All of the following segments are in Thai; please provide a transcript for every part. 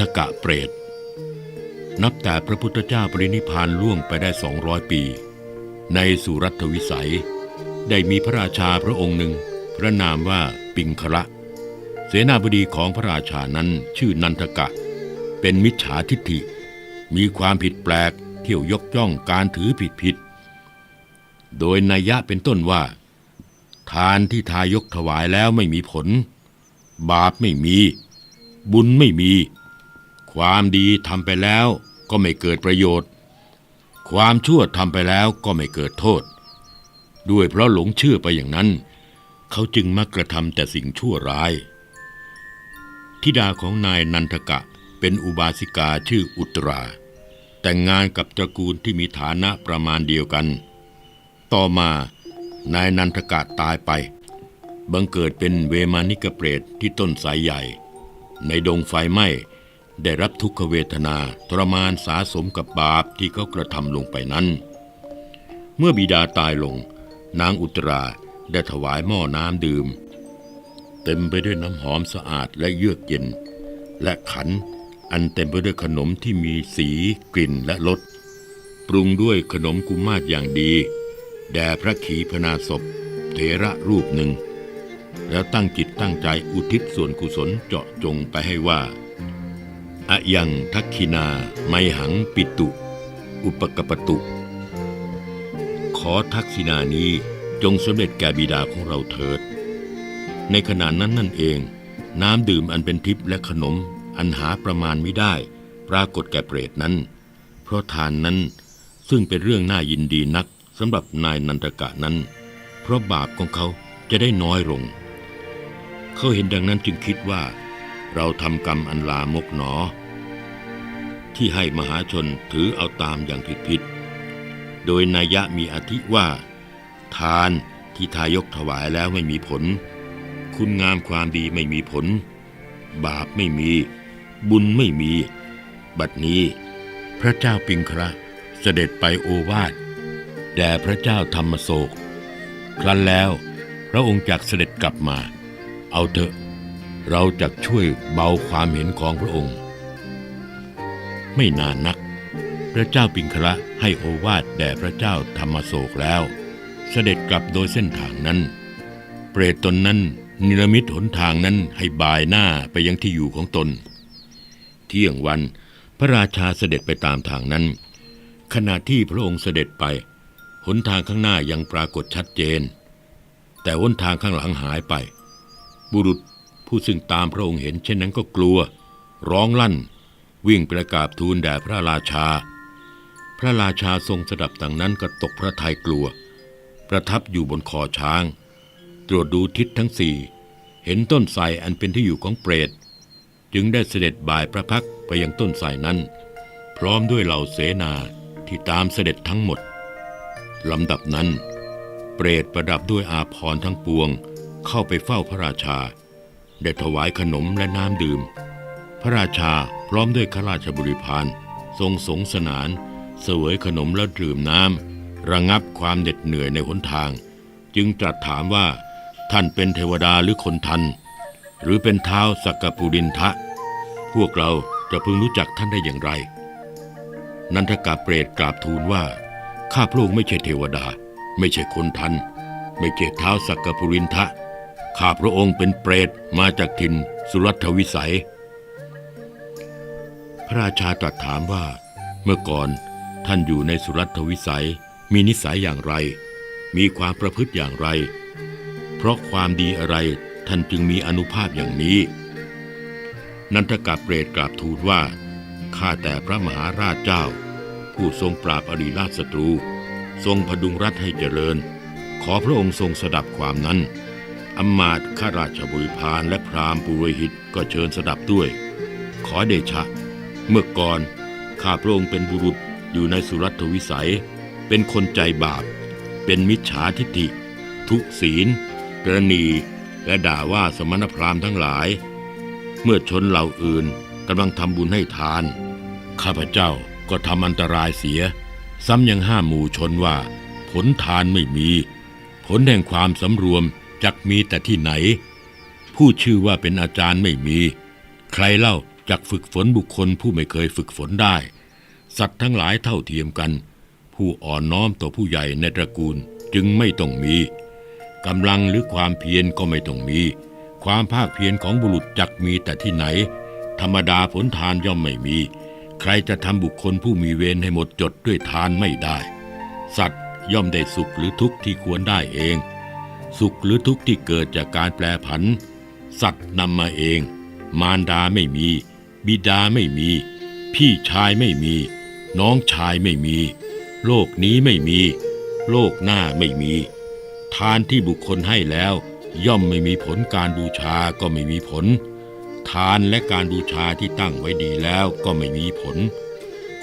ทกะเปรต นับแต่พระพุทธเจ้าปรินิพานล่วงไปได้ 200 ปี ในสุรัตวิสัย ได้มีพระราชาพระองค์หนึ่ง พระนามว่าปิงคระ เสนาบดีของพระราชานั้นชื่อนันทกะ เป็นมิจฉาทิฏฐิ มีความผิดแปลกเที่ยวยกย่องการถือผิดผิด โดยนัยยะเป็นต้นว่า ทานที่ทายกถวายแล้วไม่มีผล บาปไม่มี บุญไม่มี ความดีทำไปแล้วก็ไม่เกิดประโยชน์ ความชั่วทำไปแล้วก็ไม่เกิดโทษ ด้วยเพราะหลงเชื่อไปอย่างนั้น เขาจึงมักกระทำแต่สิ่งชั่วร้ายธิดาของนายนันทกะเป็นอุบาสิกาชื่ออุตรา แต่งงานกับตระกูลที่มีฐานะประมาณเดียวกัน ต่อมานายนันทกะตายไป บังเกิดเป็นเวมานิกเปรตที่ต้นสายใหญ่ ในดงไฟไหม้ ได้รับทุกขเวทนาทรมานสาสมกับบาปที่เขากระทำลงไปนั้น เมื่อบิดาตายลง นางอุตราได้ถวายหม้อน้ำดื่ม เต็มไปด้วยน้ำหอมสะอาดและเยือกเย็น และขันอันเต็มไปด้วยขนมที่มีสีกลิ่นและรสปรุงด้วยขนมกุมาศอย่างดี แด่พระขีพนาศพเถระรูปหนึ่ง แล้วตั้งจิตตั้งใจอุทิศส่วนกุศลเจาะจงไปให้ว่า อะยังทักขินา ไมหังปิตุ อุปกปตุ ขอทักษิณานี้จงสำเร็จแก่บิดาของเราเถิด ในขณะนั้นนั่นเอง น้ำดื่มอันเป็นทิพย์และขนม อันหาประมาณไม่ได้ ปรากฏแก่เปรตนั้น เพราะทานนั้นซึ่งเป็นเรื่องน่ายินดีนักสำหรับนายนันทกะนั้น เพราะบาปของเขาจะได้น้อยลง เขาเห็นดังนั้นจึงคิดว่า เราทำกรรมอันลามกหนอ ที่ให้มหาชนถือเอาตามอย่างผิดๆโดยนัยยะมีอธิว่า ทานที่ทายกถวายแล้วไม่มีผล คุณงามความดีไม่มีผล บาปไม่มี บุญไม่มี บัดนี้ พระเจ้าปิงคระเสด็จไปโอวาทแด่พระเจ้าธรรมโศก ครั้นแล้วพระองค์จักเสด็จกลับมา เอาเถอะ เราจะช่วยเบาความเห็นของพระองค์ ไม่นานนัก พระเจ้าปิงคระให้โอวาทแด่พระเจ้าธรรมโศกแล้ว เสด็จกลับโดยเส้นทางนั้น เปรตตนนั้นนิรมิตหนทางนั้นให้บายหน้าไปยังที่อยู่ของตน เที่ยงวันพระราชาเสด็จไปตามทางนั้น ขณะที่พระองค์เสด็จไปหนทางข้างหน้ายังปรากฏชัดเจน แต่หนทางข้างหลังหายไป บุรุษ ผู้ซึ่งตามพระองค์เห็นเช่นนั้นก็กลัว ร้องลั่น วิ่งประกาบทูลแด่พระราชา พระราชาทรงสดับดังนั้นก็ตกพระทัยกลัว ประทับอยู่บนคอช้าง ตรวจดูทิศทั้งสี่เห็นต้นไทรอันเป็นที่อยู่ของเปรต จึงได้เสด็จบ่ายพระพักไปยังต้นไทรนั้น พร้อมด้วยเหล่าเสนาที่ตามเสด็จทั้งหมดลำดับนั้น เปรตประดับด้วยอาภรณ์ทั้งปวง เข้าไปเฝ้าพระราชา ได้ถวายขนมและน้ำดื่ม พระราชาพร้อมด้วยข้าราชบริพารทรงสงสนาน เสวยขนมและดื่มน้ำระงับความเหน็ดเหนื่อยในหนทาง จึงตรัสถามว่าท่านเป็นเทวดาหรือคนทัน หรือเป็นเท้าสักกปุรินทะ พวกเราจะพึงรู้จักท่านได้อย่างไร นันทกาเปรตกราบทูลว่า ข้าพระองค์ไม่ใช่เทวดา ไม่ใช่คนทัน ไม่ใช่เท้าสักกปุรินทะ ข้าพระองค์เป็นเปรตมาจากถิ่นสุรัตวิสัย พระราชาตรัสถามว่า เมื่อก่อนท่านอยู่ในสุรัตวิสัย มีนิสัยอย่างไร มีความประพฤติอย่างไร เพราะความดีอะไรท่านจึงมีอนุภาพอย่างนี้ นันทกาเปรตกราบทูลว่า ข้าแต่พระมหาราชเจ้า ผู้ทรงปราบอริราชศัตรู ทรงพดุงรัฐให้เจริญ ขอพระองค์ทรงสดับความนั้น อำมาตข้าราชบริพารและพราหมณ์ปุโรหิตก็เชิญสดับด้วย ขอเดชะ เมื่อก่อนข้าพระองค์เป็นบุรุษอยู่ในสุรัตวิสัย เป็นคนใจบาป เป็นมิจฉาทิฏฐิ ทุศีลกรณี และด่าว่าสมณพราหมณ์ทั้งหลาย เมื่อชนเหล่าอื่นกำลังทำบุญให้ทาน ข้าพเจ้าก็ทำอันตรายเสีย ซ้ำยังห้ามหมู่ชนว่า ผลทานไม่มี ผลแห่งความสำรวม จักมีแต่ที่ไหน ผู้ชื่อว่าเป็นอาจารย์ไม่มี ใครเล่าจักฝึกฝนบุคคลผู้ไม่เคยฝึกฝนได้ สัตว์ทั้งหลายเท่าเทียมกัน ผู้อ่อนน้อมต่อผู้ใหญ่ในตระกูลจึงไม่ต้องมีกำลังหรือความเพียรก็ไม่ต้องมี ความภาคเพียรของบุรุษจักมีแต่ที่ไหน ธรรมดาผลทานย่อมไม่มี ใครจะทำบุคคลผู้มีเวรให้หมดจดด้วยทานไม่ได้ สัตว์ย่อมได้สุขหรือทุกข์ที่ควรได้เอง สุขหรือทุกข์ที่เกิดจากการแปลผัน สัตว์นำมาเอง มารดาไม่มี บิดาไม่มี พี่ชายไม่มี น้องชายไม่มี โลกนี้ไม่มี โลกหน้าไม่มี ทานที่บุคคลให้แล้ว ย่อมไม่มีผลการบูชาก็ไม่มีผล ทานและการบูชาที่ตั้งไว้ดีแล้วก็ไม่มีผล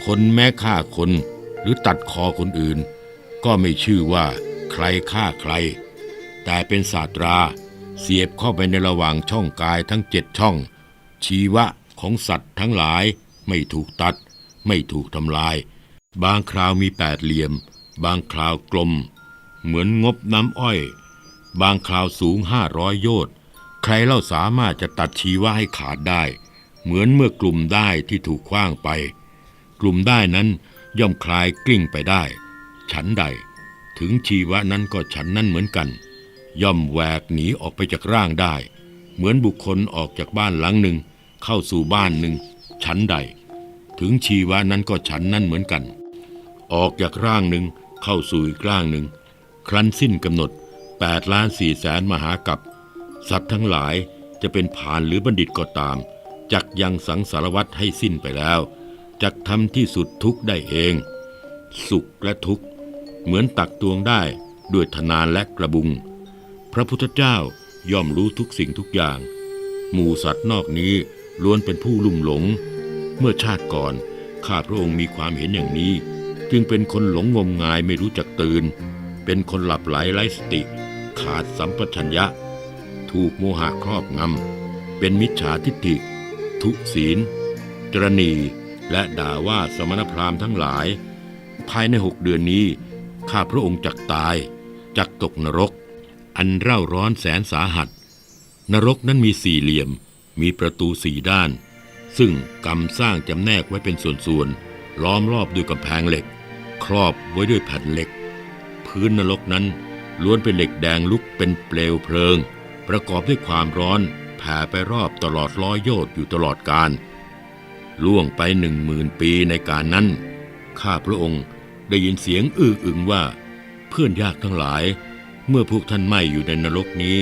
คนแม้ฆ่าคนหรือตัดคอคนอื่น ก็ไม่ชื่อว่าใครฆ่าใคร แต่เป็นศาสตรา เสียบเข้าไปในระหว่างช่องกายทั้งเจ็ดช่อง ชีวะของสัตว์ทั้งหลายไม่ถูกตัด ไม่ถูกทำลาย บางคราวมีแปดเหลี่ยม บางคราวกลม เหมือนงบน้ำอ้อย บางคราวสูงห้าร้อยโยชน์ใครเล่าสามารถจะตัดชีวะให้ขาดได้ เหมือนเมื่อกลุ่มได้ที่ถูกคว้างไป กลุ่มได้นั้นย่อมคลายกลิ้งไปได้ ฉันใด ถึงชีวะนั้นก็ฉันนั้นเหมือนกัน ย่อมแหวกหนีออกไปจากร่างได้ เหมือนบุคคลออกจากบ้านหลังหนึ่ง เข้าสู่บ้านหนึ่งฉันใด ถึงชีวะนั้นก็ฉันนั้นเหมือนกัน ออกจากร่างหนึ่งเข้าสู่อีกร่างหนึ่ง ครั้นสิ้นกำหนด8ล้าน4แสนมหากับ สัตว์ทั้งหลายจะเป็นผานหรือบัณฑิตก็ตามจักยังสังสารวัตให้สิ้นไปแล้วจักทำที่สุดทุกได้เอง สุขและทุกข์เหมือนตักตวงได้ด้วยธนานและกระบุง พระพุทธเจ้าย่อมรู้ทุกสิ่งทุกอย่าง หมู่สัตว์นอกนี้ล้วนเป็นผู้ลุ่มหลง เมื่อชาติก่อนข้าพระองค์มีความเห็นอย่างนี้ จึงเป็นคนหลงงมงายไม่รู้จักตื่น เป็นคนหลับไหลไร้สติ ขาดสัมปชัญญะ ถูกโมหะครอบงำ เป็นมิจฉาทิฏฐิ ทุศีล จรณี และด่าว่าสมณพราหมณ์ทั้งหลาย ภายในหกเดือนนี้ ข้าพระองค์จักตาย จักตกนรก อันเร่าร้อนแสนสาหัส นรกนั้นมีสี่เหลี่ยม มีประตูสี่ด้าน ซึ่งกรรมสร้างจำแนกไว้เป็นส่วนๆ ล้อมรอบด้วยกำแพงเหล็ก ครอบไว้ด้วยแผ่นเหล็ก พื้นนรกนั้นล้วนเป็นเหล็กแดงลุกเป็นเปลวเพลิง ประกอบด้วยความร้อนแผ่ไปรอบตลอดร้อยโยชน์อยู่ตลอดกาลล่วงไปหนึ่งหมื่นปีในการนั้น ข้าพระองค์ได้ยินเสียงอื้ออึงว่า เพื่อนยากทั้งหลาย เมื่อพวกท่านไม่อยู่ในนรกนี้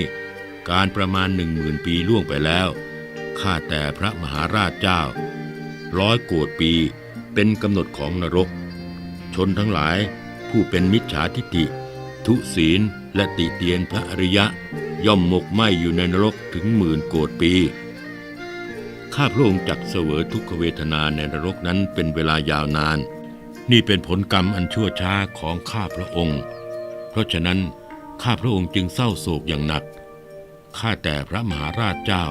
การประมาณหนึ่งหมื่นปีล่วงไปแล้วข้าแต่พระมหาราชเจ้า ร้อยโกรปีเป็นกำหนดของนรก ชนทั้งหลายผู้เป็นมิจฉาทิฏฐิ ทุศีลและติเตียนพระอริยะ ย่อมหมกไหมอยู่ในนรกถึงหมื่นโกรปีข้าพระองค์จักเสวยทุกขเวทนาในนรกนั้นเป็นเวลายาวนาน นี่เป็นผลกรรมอันชั่วช้าของข้าพระองค์ เพราะฉะนั้น ข้าพระองค์จึงเศร้าโศกอย่างหนัก ข้าแต่พระมหาราชเจ้า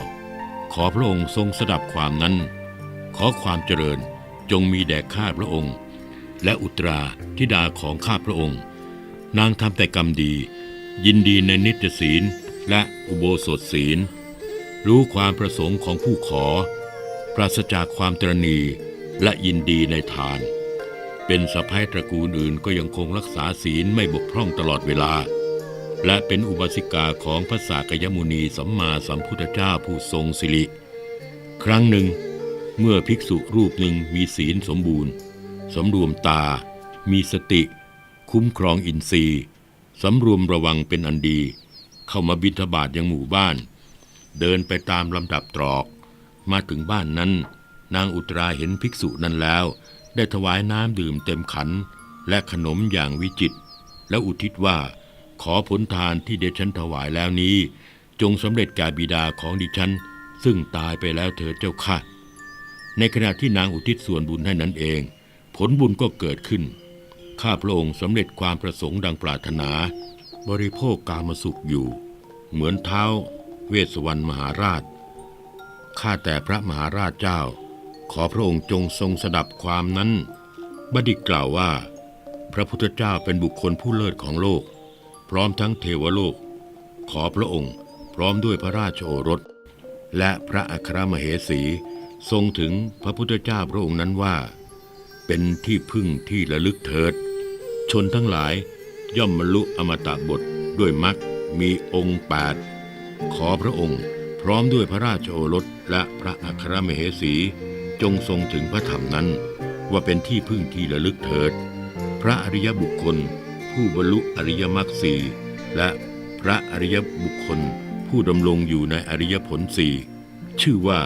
ขอพระองค์ทรงสดับความนั้น ขอความเจริญจงมีแด่ข้าพระองค์ และอุตราธิดาของข้าพระองค์ นางทำแต่กรรมดี ยินดีในนิจศีลและอุโบสถศีล รู้ความประสงค์ของผู้ขอ ปราศจากความตรณีและยินดีในทาน เป็นสะพ้ายตระกูลอื่นก็ยังคงรักษาศีลไม่บกพร่องตลอดเวลา และเป็นอุบาสิกาของพระสากยมุนีสัมมาสัมพุทธเจ้าผู้ทรงสิริ ครั้งหนึ่ง เมื่อภิกษุรูปหนึ่งมีศีลสมบูรณ์ สำรวมตา มีสติ คุ้มครองอินทรีย์ สำรวมระวังเป็นอันดี เข้ามาบิณฑบาตยังหมู่บ้าน เดินไปตามลำดับตรอก มาถึงบ้านนั้น นางอุตราเห็นภิกษุนั้นแล้ว ได้ถวายน้ำดื่มเต็มขัน และขนมอย่างวิจิต และอุทิศว่า ขอผลทานที่เดชันถวายแล้วนี้ จงสำเร็จแก่บิดาของดิฉัน ซึ่งตายไปแล้วเถิดเจ้าค่ะ ในขณะที่นางอุทิศส่วนบุญให้นั้นเอง ผลบุญก็เกิดขึ้น ข้าพระองค์สำเร็จความประสงค์ดังปรารถนา บริโภคกามสุขอยู่ เหมือนเท้า เวสวรรณมหาราช ข้าแต่พระมหาราชเจ้า ขอพระองค์จงทรงสดับความนั้นบัณฑิกล่าวว่า พระพุทธเจ้าเป็นบุคคลผู้เลิศของโลก พร้อมทั้งเทวโลก ขอพระองค์พร้อมด้วยพระราชโอรส และพระอัครมเหสี ทรงถึงพระพุทธเจ้าพระองค์นั้นว่า เป็นที่พึ่งที่ระลึกเถิด ชนทั้งหลายย่อมบรรลุอมตะบทด้วยมรรคมีองค์แปดขอพระองค์พร้อมด้วยพระราชโอรสและพระอัครมเหสี จงทรงถึงพระธรรมนั้น ว่าเป็นที่พึ่งที่ระลึกเถิด พระอริยบุคคล ผู้บรรลุอริยมรรคสี่และพระอริยบุคคล ผู้ดำรงอยู่ในอริยผลสี่ชื่อว่า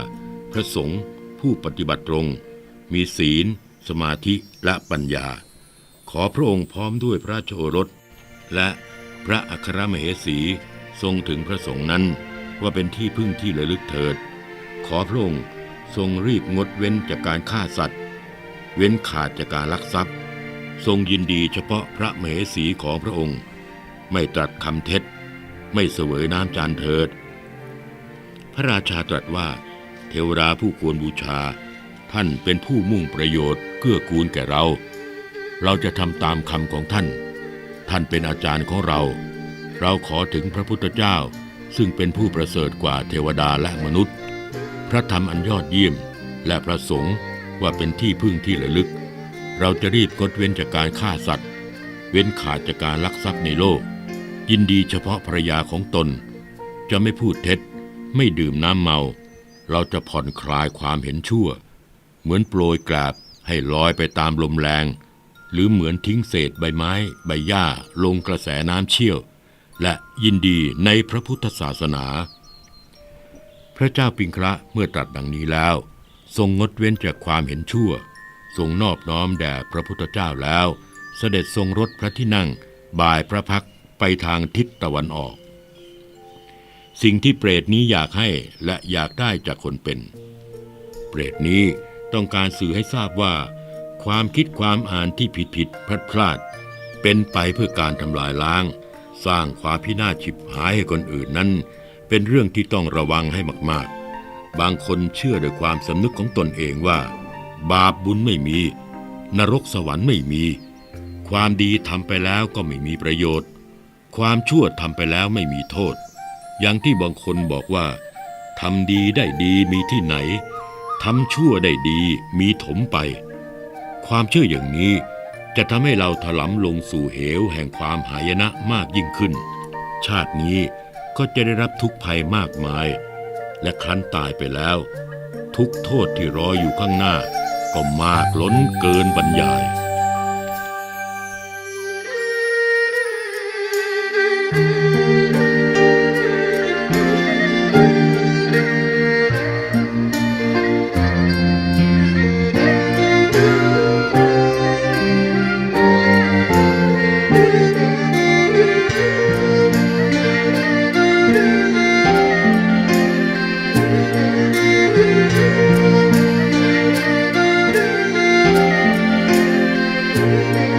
พระสงฆ์ผู้ปฏิบัติตรง มีศีล สมาธิและปัญญา ขอพระองค์พร้อมด้วยพระราชโอรส และพระอัครมเหสีทรงถึงพระสงฆ์นั้นว่าเป็นที่พึ่งที่ระลึกเถิด ขอพระองค์ทรงรีบงดเว้นจากการฆ่าสัตว์ เว้นขาดจากการลักทรัพย์ ทรงยินดีเฉพาะพระมเหสีของพระองค์ ไม่ตรัสคำเท็จ ไม่เสวยน้ำจานเถิด พระราชาตรัสว่า เทวดาผู้ควรบูชา ท่านเป็นผู้มุ่งประโยชน์เกื้อกูลแก่เรา เราจะทำตามคำของท่าน ท่านเป็นอาจารย์ของเรา เราขอถึงพระพุทธเจ้า ซึ่งเป็นผู้ประเสริฐกว่าเทวดาและมนุษย์ พระธรรมอันยอดเยี่ยมและพระสงฆ์ว่าเป็นที่พึ่งที่ระลึก เราจะรีบงดเว้นจากการฆ่าสัตว์ เว้นขาดจากการลักทรัพย์ในโลก ยินดีเฉพาะภรรยาของตน จะไม่พูดเท็จ ไม่ดื่มน้ำเมา เราจะผ่อนคลายความเห็นชั่ว เหมือนโปรยกราบให้ลอยไปตามลมแรง หรือเหมือนทิ้งเศษใบไม้ ใบหญ้า ลงกระแสน้ำเชี่ยว และยินดีในพระพุทธศาสนา พระเจ้าปิงคระเมื่อตรัสดังนี้แล้ว ทรงงดเว้นจากความเห็นชั่ว ทรงนอบน้อมแด่พระพุทธเจ้าแล้ว เสด็จทรงรถพระที่นั่ง บ่ายพระพักไปทางทิศตะวันออก สิ่งที่เปรตนี้อยากให้และอยากได้จากคนเป็น เปรตนี้ต้องการสื่อให้ทราบว่า ความคิดความอ่านที่ผิดผิดพลาดพลาด เป็นไปเพื่อการทำลายล้าง สร้างความพินาศฉิบหายให้คนอื่นนั้น เป็นเรื่องที่ต้องระวังให้มาก ๆ บางคนเชื่อโดยความสำนึกของตนเองว่า บาปบุญไม่มี นรกสวรรค์ไม่มี ความดีทำไปแล้วก็ไม่มีประโยชน์ ความชั่วทำไปแล้วไม่มีโทษ อย่างที่บางคนบอกว่าทำดีได้ดีมีที่ไหนทำชั่วได้ดีมีถมไป ความเชื่ออย่างนี้จะทำให้เราถลำลงสู่เหวแห่งความหายนะมากยิ่งขึ้น ชาตินี้ก็จะได้รับทุกภัยมากมาย และครั้นตายไปแล้ว ทุกโทษที่รออยู่ข้างหน้า ก็มากล้นเกินบรรยาย Thank Amen.